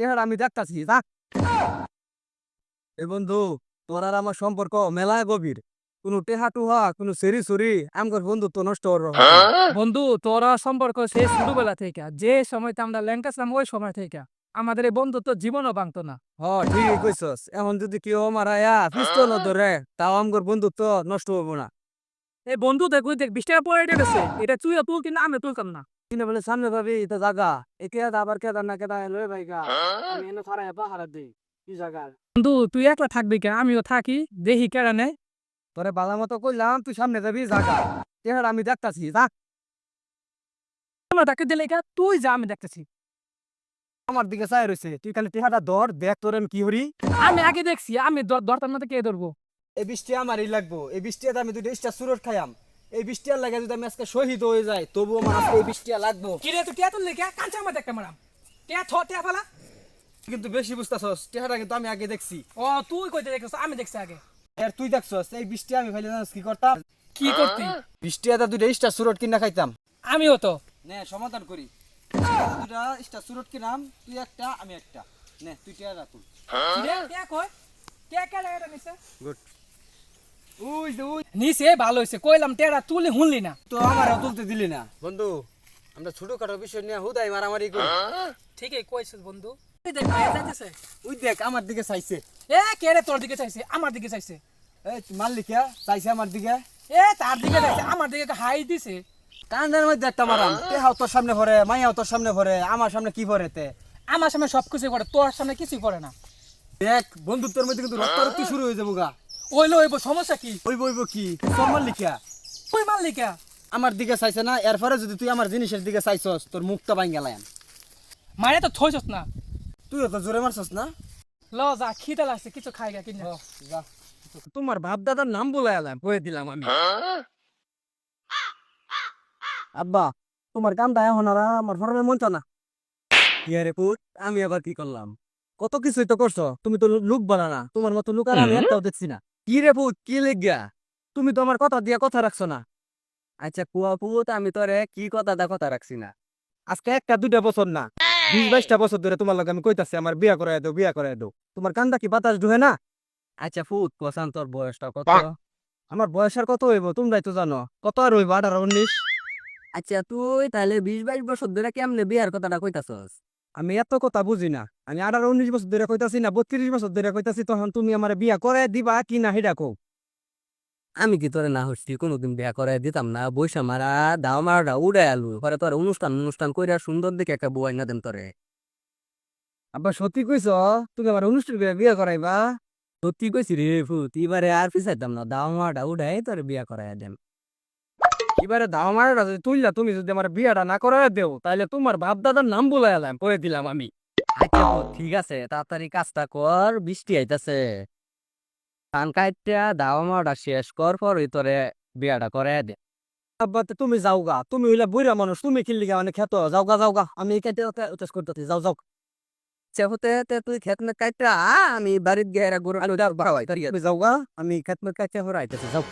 চেহারা আমি দেখতাছি যা। এ বন্ধু তোর আর আমার সম্পর্ক মেলায় গভীর। কোনো টেহা টুহা কোনো সেরি সরি আমগর বন্ধুত্ব নষ্ট হওয়ার বন্ধু তোরা সম্পর্ক সেই ছোটবেলা থেকে যে সময়তে আমরা ল্যাংটা ছিলাম ওই সময় থেকে আমাদের এই বন্ধুত্ব জীবনও ভাঙতো না। হ ঠিকই কইছস। এখন যদি কেউ মারায়া পিস্তল ধরে তাও আমগর বন্ধুত্ব নষ্ট হব না। এই বন্ধু দেখ দেখ বিশ টাকা পরে গেছে এটা তুই তুল কিন্তু আমি তুলতাম না। কিনে বলে সামনে ভাবি এটা জাগা। এ কেদা আবার কেদা না কেদা লয়ে ভাইগা। আমি এনে ছাড়া হেপা হারা দেই কি জাগা? বন্ধু তুই একলা থাকবি কেন? আমিও থাকি দেখি কেডা নেই তোরে বালা মতো কইলাম তুই সামনে যাবি জাগা। চেহারা আমি দেখতাছি যা। আমরা তাকে দিলে কা তুই যা আমি দেখতেছি। আমার দিকে চাই রইছে তুই খালি টেহাটা ধর দেখ তোর আমি কি হরি আমি আগে দেখছি আমি ধর- ধরতাম না তো কে ধরবো? এই বৃষ্টি আমারই লাগবো এই বৃষ্টি আমি দুটো ইস্টা সুরট খাইয়াম। এই বৃষ্টি আর লাগে যদি আমি আজকে শহীদ হয়ে যাই তবু আমার আজকে এই বৃষ্টি আর লাগবো কিরে তুই কে তুললি? কে কাঁচা আমার দেখতে মারাম। কে থ তে ফেলা। কিন্তু বেশি বুঝতেছস টেহাটা কিন্তু আমি আগে দেখছি। ও তুই কইতে দেখছিস? আমি দেখছি আগে। এর তুই দেখছস এই বৃষ্টি আমি খাইলে জানিস কি করতাম? কি করতি? বৃষ্টি এটা দুটো ইস্টা সুরট কিনা খাইতাম। আমিও তো। নে সমাধান করি। দুটা ইস্টা সুরট কিনাম তুই একটা আমি একটা। নে তুই তুল কিরে কে কই? কে কে এটা নিছে? গুড। নিছে ভালো হইছে কইলাম টেরা তুলি হুনলি না। তো আমারও তুলতে দিলি না। বন্ধু আমরা ছোটখাটো বিষয় নিয়ে হুদাই মারামারি করি। ঠিকই কইছিস বন্ধু। এই দেখ ভাই যাইতেছে ওই দেখ আমার দিকে চাইছে। এ কে রে তোর দিকে চাইছে? আমার দিকে চাইছে। এই তুই মারলি কে? চাইছে আমার দিকে? এ তার দিকে চাইছে আমার দিকে হাই দিছে। কান্দার মধ্যে একটা মারাম। তেহাও তোর সামনে ভরে মাইয়াও তোর সামনে ভরে আমার সামনে কি ভরে তে? আমার সামনে সব কিছু করে তোর সামনে কিছুই করে না। দেখ বন্ধুত্বের মধ্যে কিন্তু রক্তারক্তি শুরু হয়ে যাব গা। ওইলো ওইব সমস্যা কি? ওই বইব কি? মারলি কে তুই মারলি কে আমার দিকে চাইছে না এরপরে যদি তুই আমার জিনিসের দিকে চাইছস তোর মুখটা ভাঙ গেলাম মারে তো থইছস না। তুইও তো জোরে মারছস না? ল যা খিদে লাগছে কিছু খাই গা কিনে। যা। তোমার বাপ দাদার নাম বলে এলাম কয়ে দিলাম আমি। আব্বা তোমার কামটা এখন আর আমার ফরমে মনটা না। আরে পুত আমি আবার কি করলাম? কত কিছুই তো করছ তুমি তো লুক বানা না তোমার মতো লুক আর আমি একটাও দেখছি না। কি রে পুত কি লেগা? তুমি তো আমার কথা দিয়া কথা রাখছো না। আচ্ছা কুয়া পুত আমি তোরে কি কথা দা কথা রাখছি না? আজকে একটা দুইটা বছর না বিশ বাইশটা বছর ধরে তোমার লগে আমি কইতাছি আমার বিয়া করাই দাও বিয়া করাই দাও। তোমার কান্দা কি বাতাস ঢুহে না? আচ্ছা ফুট কোসান তোর বয়সটা কত? আমার বয়স আর কত হইব তোমরাই তো জানো। কত আর হইব আঠারো উনিশ? আচ্ছা তুই তাহলে বিশ বাইশ বছর ধরে কেমনে বিয়ার কথাটা কইতাছস? আমি এত কথা বুঝি না। আমি আঠারো উনিশ বছর ধরে কইতাছি না বত্রিশ বছর ধরে কইতাছি তখন তুমি আমার বিয়া করে দিবা কি না হিডা কও। আমি কি তোরে না হচ্ছি কোনোদিন বিয়া করে দিতাম না। বৈশা মারা দাও মারা উড়ে আলু। পরে তোর অনুষ্ঠান অনুষ্ঠান কইরা সুন্দর দেখে একটা বউ না দেন তোরে। আব্বা সত্যি কইছ? তুমি আমার অনুষ্ঠান করে বিয়া করাইবা? সত্যি কইছি রে ফুত এবারে আর পিছাইতাম না। দাও মারাটা উড়াই তোর বিয়া করাই দেন। এবারে দাও মারাটা যদি তুললা, তুমি যদি আমার বিয়াটা না করাই দেও তাহলে তোমার বাপ দাদার নাম বলে এলাম পড়ে দিলাম আমি। আচ্ছা ঠিক আছে, তাড়াতাড়ি কাজটা কর, বৃষ্টি আইতাছে। ধান কাইটা দাও মারাটা শেষ কর, পর তোরে বিয়াটা করাই দে। আব্বা তুমি যাও গা তুমি হইলে বুড়া মানুষ, তুমি কিনলি গা মানে খেতো? যাও গা যাও গা আমি কেটে উতেস করতেছি, যাও যাও। চেহতে তে তুই খেত মে কাইটা আমি বাড়িত গেরা গরু আলু দাও বাড়াই যাও গা আমি খেত মে কাইটা হরাইতেছি যাও।